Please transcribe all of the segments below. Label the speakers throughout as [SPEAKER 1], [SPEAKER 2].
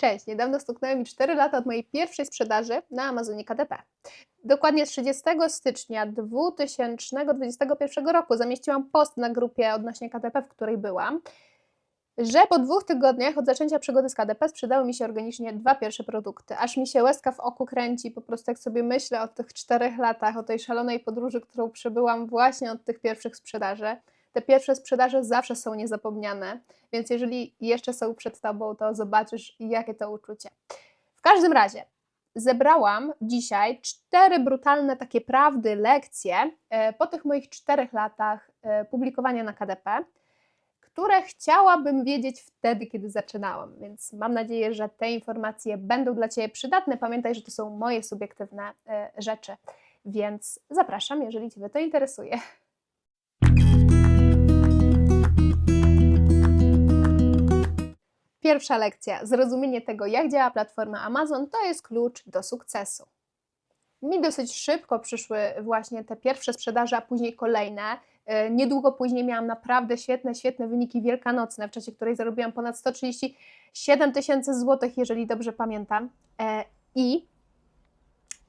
[SPEAKER 1] Cześć, niedawno stuknęły mi 4 lata od mojej pierwszej sprzedaży na Amazonie KDP. Dokładnie 30 stycznia 2021 roku zamieściłam post na grupie odnośnie KDP, w której byłam, że po dwóch tygodniach od zaczęcia przygody z KDP sprzedały mi się organicznie dwa pierwsze produkty. Aż mi się łezka w oku kręci, po prostu jak sobie myślę o tych czterech latach, o tej szalonej podróży, którą przebyłam właśnie od tych pierwszych sprzedaży. Te pierwsze sprzedaże zawsze są niezapomniane, więc jeżeli jeszcze są przed Tobą, to zobaczysz, jakie to uczucie. W każdym razie, zebrałam dzisiaj cztery brutalne takie prawdy, lekcje e, po tych moich czterech latach e, publikowania na KDP, które chciałabym wiedzieć wtedy, kiedy zaczynałam. Więc mam nadzieję, że te informacje będą dla Ciebie przydatne. Pamiętaj, że to są moje subiektywne e, rzeczy, więc zapraszam, jeżeli Ciebie to interesuje. Pierwsza lekcja. Zrozumienie tego, jak działa platforma Amazon, to jest klucz do sukcesu. Mi dosyć szybko przyszły właśnie te pierwsze sprzedaże, a później kolejne. E, niedługo później miałam naprawdę świetne, świetne wyniki wielkanocne, w czasie której zarobiłam ponad 137 tysięcy złotych, jeżeli dobrze pamiętam. E, I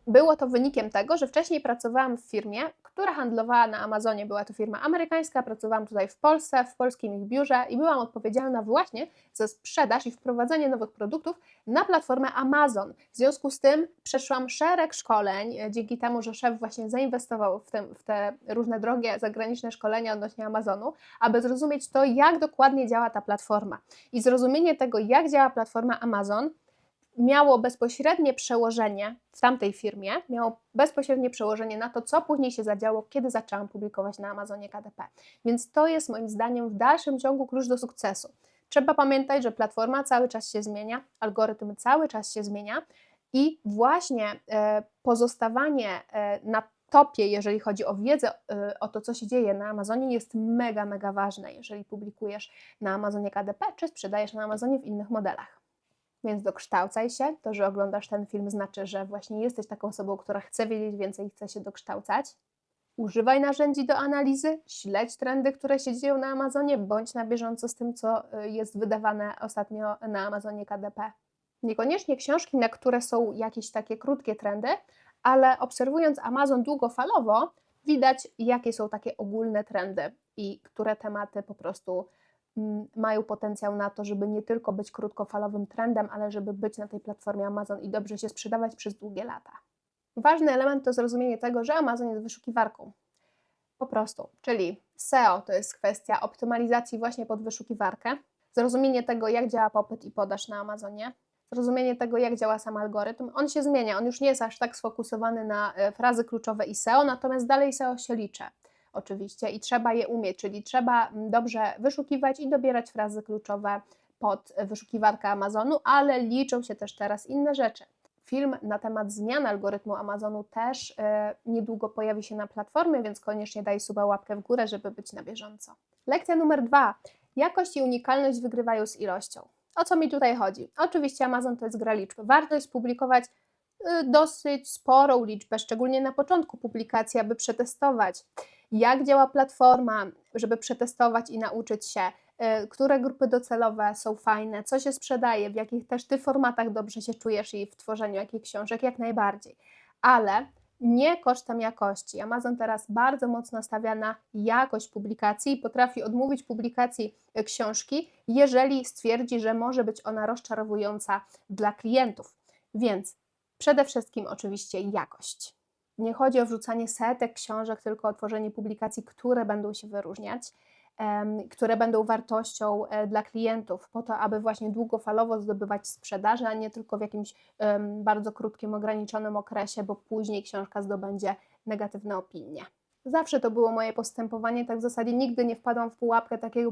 [SPEAKER 1] było to wynikiem tego, że wcześniej pracowałam w firmie, która handlowała na Amazonie. Była to firma amerykańska, pracowałam tutaj w Polsce, w polskim ich biurze i byłam odpowiedzialna właśnie za sprzedaż i wprowadzanie nowych produktów na platformę Amazon. W związku z tym przeszłam szereg szkoleń, e, dzięki temu, że szef właśnie zainwestował w, tym, w te różne drogie zagraniczne szkolenia odnośnie Amazonu, aby zrozumieć to, jak dokładnie działa ta platforma. I zrozumienie tego, jak działa platforma Amazon, miało bezpośrednie przełożenie w tamtej firmie, miało bezpośrednie przełożenie na to, co później się zadziało, kiedy zaczęłam publikować na Amazonie KDP. Więc to jest moim zdaniem w dalszym ciągu klucz do sukcesu. Trzeba pamiętać, że platforma cały czas się zmienia, algorytm cały czas się zmienia i właśnie e, pozostawanie e, na topie, jeżeli chodzi o wiedzę e, o to, co się dzieje na Amazonie, jest mega, mega ważne, jeżeli publikujesz na Amazonie KDP, czy sprzedajesz na Amazonie w innych modelach. Więc dokształcaj się. To, że oglądasz ten film, znaczy, że właśnie jesteś taką osobą, która chce wiedzieć więcej i chce się dokształcać. Używaj narzędzi do analizy, śledź trendy, które się dzieją na Amazonie, bądź na bieżąco z tym, co y, jest wydawane ostatnio na Amazonie KDP. Niekoniecznie książki, na które są jakieś takie krótkie trendy, ale obserwując Amazon długofalowo, widać, jakie są takie ogólne trendy i które tematy po prostu mają potencjał na to, żeby nie tylko być krótkofalowym trendem, ale żeby być na tej platformie Amazon i dobrze się sprzedawać przez długie lata. Ważny element to zrozumienie tego, że Amazon jest wyszukiwarką. Po prostu, czyli SEO to jest kwestia optymalizacji właśnie pod wyszukiwarkę, zrozumienie tego, jak działa popyt i podaż na Amazonie, zrozumienie tego, jak działa sam algorytm. On się zmienia, on już nie jest aż tak sfokusowany na e, frazy kluczowe i SEO, natomiast dalej SEO się liczy oczywiście i trzeba je umieć, czyli trzeba mm, dobrze wyszukiwać i dobierać frazy kluczowe pod wyszukiwarkę Amazonu, ale liczą się też teraz inne rzeczy. Film na temat zmian algorytmu Amazonu też yy, niedługo pojawi się na platformie, więc koniecznie daj suba łapkę w górę, żeby być na bieżąco. Lekcja numer dwa. Jakość i unikalność wygrywają z ilością. O co mi tutaj chodzi? Oczywiście Amazon to jest gra liczb. Warto jest publikować y, dosyć sporą liczbę, szczególnie na początku publikacji, aby przetestować jak działa platforma, żeby przetestować i nauczyć się, y, które grupy docelowe są fajne, co się sprzedaje, w jakich też ty formatach dobrze się czujesz i w tworzeniu jakich książek, jak najbardziej. Ale nie kosztem jakości. Amazon teraz bardzo mocno stawia na jakość publikacji i potrafi odmówić publikacji y, książki, jeżeli stwierdzi, że może być ona rozczarowująca dla klientów. Więc przede wszystkim oczywiście jakość. Nie chodzi o wrzucanie setek książek, tylko o tworzenie publikacji, które będą się wyróżniać, które będą wartością e, dla klientów, po to, aby właśnie długofalowo zdobywać sprzedaż, a nie tylko w jakimś bardzo krótkim, ograniczonym okresie, bo później książka zdobędzie negatywne opinie. Zawsze to było moje postępowanie, tak w zasadzie nigdy nie wpadłam w pułapkę takiego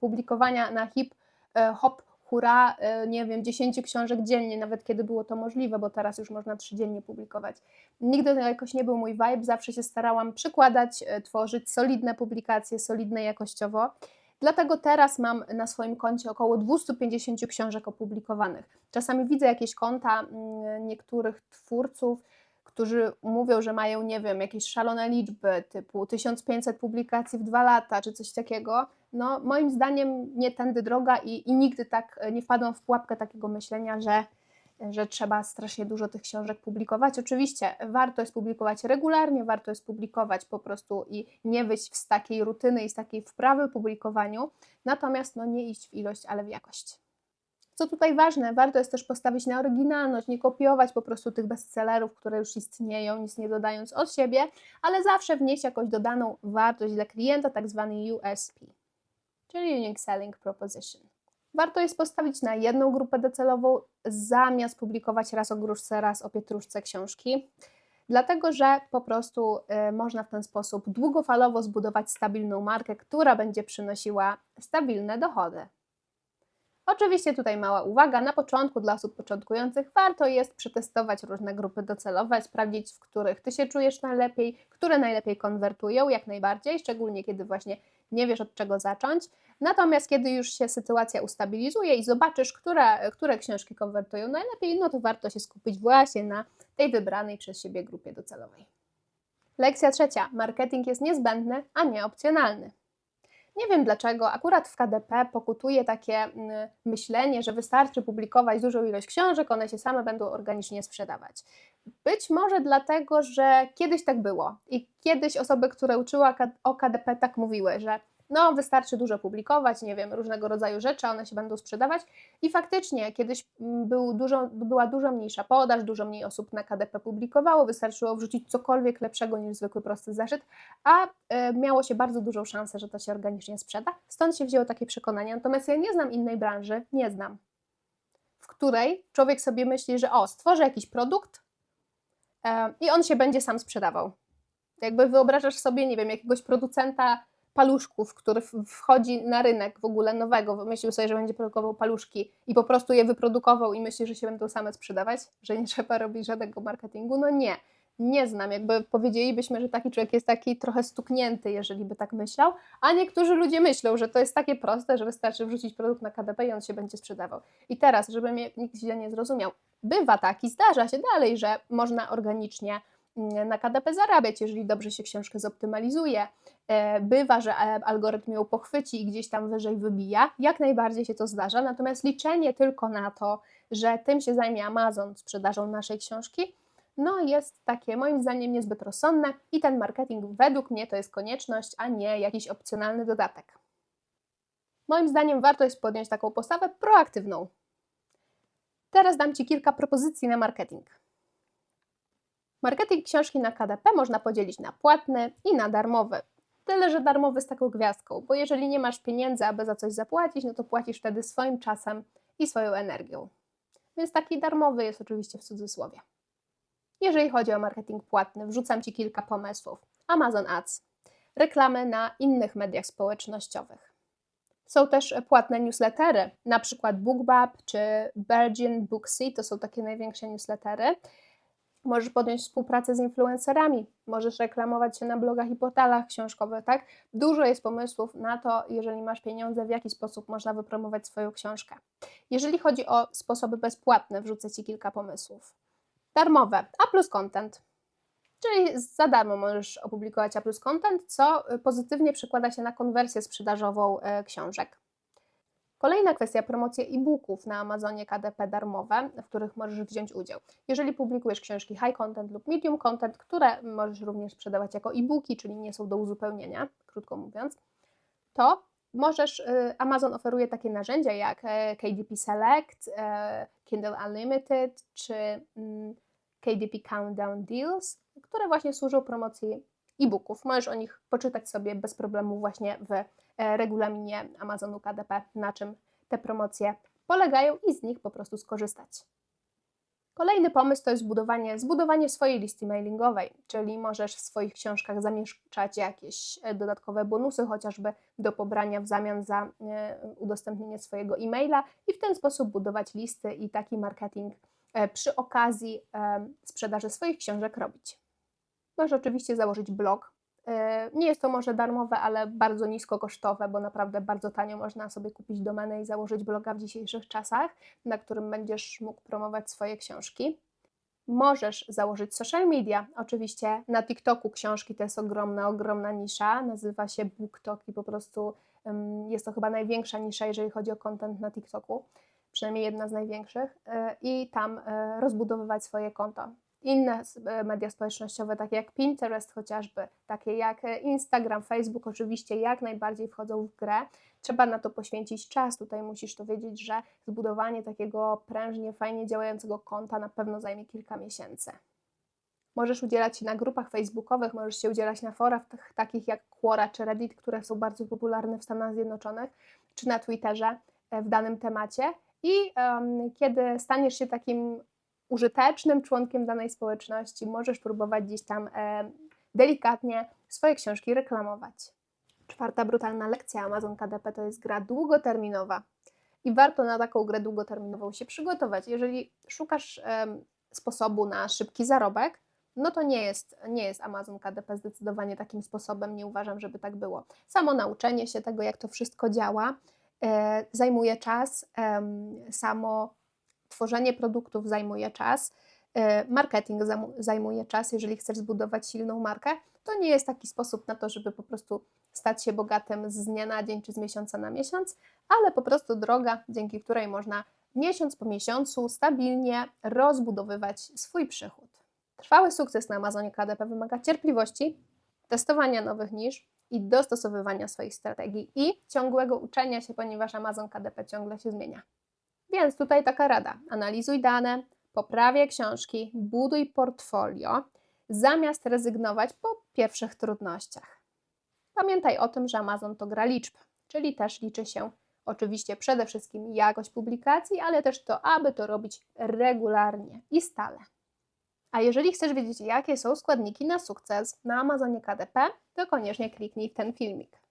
[SPEAKER 1] publikowania na hip e, hop hura, e, nie wiem, 10 książek dziennie, nawet kiedy było to możliwe, bo teraz już można trzy dziennie publikować. Nigdy to jakoś nie był mój vibe, zawsze się starałam przykładać, e, tworzyć solidne publikacje, solidne jakościowo. Dlatego teraz mam na swoim koncie około 250 książek opublikowanych. Czasami widzę jakieś konta mm, niektórych twórców, którzy mówią, że mają, nie wiem, jakieś szalone liczby, typu 1500 publikacji w dwa lata, czy coś takiego, no moim zdaniem nie tędy droga i, i nigdy tak nie wpadłam w pułapkę takiego myślenia, że że trzeba strasznie dużo tych książek publikować. Oczywiście warto jest publikować regularnie, warto jest publikować po prostu i nie wyjść z takiej rutyny i z takiej wprawy publikowaniu, natomiast no nie iść w ilość, ale w jakość. Co tutaj ważne, warto jest też postawić na oryginalność, nie kopiować po prostu tych bestsellerów, które już istnieją, nic nie dodając od siebie, ale zawsze wnieść jakąś dodaną wartość dla klienta, tak zwany USP, czyli Unique Selling Proposition. Warto jest postawić na jedną grupę docelową, zamiast publikować raz o gruszce, raz o pietruszce książki, dlatego że po prostu y, można w ten sposób długofalowo zbudować stabilną markę, która będzie przynosiła stabilne dochody. Oczywiście tutaj mała uwaga, na początku dla osób początkujących warto jest przetestować różne grupy docelowe, sprawdzić w których Ty się czujesz najlepiej, które najlepiej konwertują, jak najbardziej, szczególnie kiedy właśnie nie wiesz od czego zacząć. Natomiast kiedy już się sytuacja ustabilizuje i zobaczysz, które, które książki konwertują najlepiej, no to warto się skupić właśnie na tej wybranej przez siebie grupie docelowej. Lekcja trzecia. Marketing jest niezbędny, a nie opcjonalny. Nie wiem dlaczego, akurat w KDP pokutuje takie mm, myślenie, że wystarczy publikować dużą ilość książek, one się same będą organicznie sprzedawać. Być może dlatego, że kiedyś tak było i kiedyś osoby, które uczyły o KDP tak mówiły, że no wystarczy dużo publikować, nie wiem, różnego rodzaju rzeczy, one się będą sprzedawać. I faktycznie kiedyś mm, był dużo, była dużo mniejsza podaż, dużo mniej osób na KDP publikowało, wystarczyło wrzucić cokolwiek lepszego niż zwykły prosty zeszyt, a y, miało się bardzo dużą szansę, że to się organicznie sprzeda, stąd się wzięło takie przekonanie, natomiast ja nie znam innej branży, nie znam, w której człowiek sobie myśli, że o, stworzę jakiś produkt y, i on się będzie sam sprzedawał. Jakby wyobrażasz sobie, nie wiem, jakiegoś producenta paluszków, który wchodzi na rynek w ogóle nowego, wymyślił sobie, że będzie produkował paluszki i po prostu je wyprodukował i myśli, że się będą same sprzedawać, że nie trzeba robić żadnego marketingu. No nie, nie znam. Jakby powiedzielibyśmy, że taki człowiek jest taki trochę stuknięty, jeżeli by tak myślał, a niektórzy ludzie myślą, że to jest takie proste, że wystarczy wrzucić produkt na KDP i on się będzie sprzedawał. I teraz, żeby mnie nikt źle nie zrozumiał, bywa tak i zdarza się dalej, że można organicznie na KDP zarabiać, jeżeli dobrze się książkę zoptymalizuje. E, bywa, że e, algorytm ją pochwyci i gdzieś tam wyżej wybija. Jak najbardziej się to zdarza, natomiast liczenie tylko na to, że tym się zajmie Amazon sprzedażą naszej książki, no jest takie moim zdaniem niezbyt rozsądne i ten marketing według mnie to jest konieczność, a nie jakiś opcjonalny dodatek. Moim zdaniem warto jest podjąć taką postawę proaktywną. Teraz dam Ci kilka propozycji na marketing. Marketing książki na KDP można podzielić na płatny i na darmowy. Tyle, że darmowy z taką gwiazdką, bo jeżeli nie masz pieniędzy, aby za coś zapłacić, no to płacisz wtedy swoim czasem i swoją energią. Więc taki darmowy jest oczywiście w cudzysłowie. Jeżeli chodzi o marketing płatny, wrzucam Ci kilka pomysłów. Amazon Ads, reklamy na innych mediach społecznościowych. Są też płatne newslettery, na przykład BookBub czy Virgin Booksy, to są takie największe newslettery. Możesz podjąć współpracę z influencerami, możesz reklamować się na blogach i portalach książkowych, tak? Dużo jest pomysłów na to, jeżeli masz pieniądze, w jaki sposób można wypromować swoją książkę. Jeżeli chodzi o sposoby bezpłatne, wrzucę Ci kilka pomysłów. Darmowe, A plus content, czyli za darmo możesz opublikować A plus content, co pozytywnie przekłada się na konwersję sprzedażową e, książek. Kolejna kwestia promocje e-booków na Amazonie KDP darmowe, w których możesz wziąć udział. Jeżeli publikujesz książki high content lub medium content, które możesz również sprzedawać jako e-booki, czyli nie są do uzupełnienia, krótko mówiąc, to możesz, y, Amazon oferuje takie narzędzia jak e, KDP Select, e, Kindle Unlimited czy mm, KDP Countdown Deals, które właśnie służą promocji e-booków. Możesz o nich poczytać sobie bez problemu właśnie w regulaminie Amazonu KDP, na czym te promocje polegają i z nich po prostu skorzystać. Kolejny pomysł to jest zbudowanie, zbudowanie swojej listy mailingowej, czyli możesz w swoich książkach zamieszczać jakieś e, dodatkowe bonusy, chociażby do pobrania w zamian za e, udostępnienie swojego e-maila i w ten sposób budować listy i taki marketing przy okazji sprzedaży swoich książek robić. Możesz oczywiście założyć blog. E, nie jest to może darmowe, ale bardzo nisko kosztowe, bo naprawdę bardzo tanio można sobie kupić domenę i założyć bloga w dzisiejszych czasach, na którym będziesz mógł promować swoje książki. Możesz założyć social media. Oczywiście na TikToku książki to jest ogromna, ogromna nisza. Nazywa się BookTok i po prostu jest to chyba największa nisza, jeżeli chodzi o content na TikToku. Przynajmniej jedna z największych. Y, I tam y, rozbudowywać swoje konto. Inne y, media społecznościowe, takie jak Pinterest chociażby, takie jak y, Instagram, Facebook, oczywiście jak najbardziej wchodzą w grę. Trzeba na to poświęcić czas. Tutaj musisz to wiedzieć, że zbudowanie takiego prężnie, fajnie działającego konta na pewno zajmie kilka miesięcy. Możesz udzielać się na grupach facebookowych, możesz się udzielać na forach takich jak Quora czy Reddit, które są bardzo popularne w Stanach Zjednoczonych, czy na Twitterze e, w danym temacie. I um, kiedy staniesz się takim użytecznym członkiem danej społeczności, możesz próbować gdzieś tam e, delikatnie swoje książki reklamować. Czwarta brutalna lekcja Amazon KDP to jest gra długoterminowa i warto na taką grę długoterminową się przygotować. Jeżeli szukasz e, sposobu na szybki zarobek, no to nie jest, nie jest Amazon KDP zdecydowanie takim sposobem, nie uważam, żeby tak było. Samo nauczenie się tego, jak to wszystko działa, e, zajmuje czas, e, samo tworzenie produktów zajmuje czas, e, marketing zajmuje czas, jeżeli chcesz zbudować silną markę, to nie jest taki sposób na to, żeby po prostu stać się bogatym z dnia na dzień czy z miesiąca na miesiąc, ale po prostu droga, dzięki której można miesiąc po miesiącu stabilnie rozbudowywać swój przychód. Trwały sukces na Amazonie KDP wymaga cierpliwości, testowania nowych nisz i dostosowywania swoich strategii i ciągłego uczenia się, ponieważ Amazon KDP ciągle się zmienia. Więc tutaj taka rada: analizuj dane, poprawiaj książki, buduj portfolio, zamiast rezygnować po pierwszych trudnościach. Pamiętaj o tym, że Amazon to gra liczb, czyli też liczy się oczywiście przede wszystkim jakość publikacji, ale też to, aby to robić regularnie i stale. A jeżeli chcesz wiedzieć, jakie są składniki na sukces na Amazonie KDP, to koniecznie kliknij w ten filmik.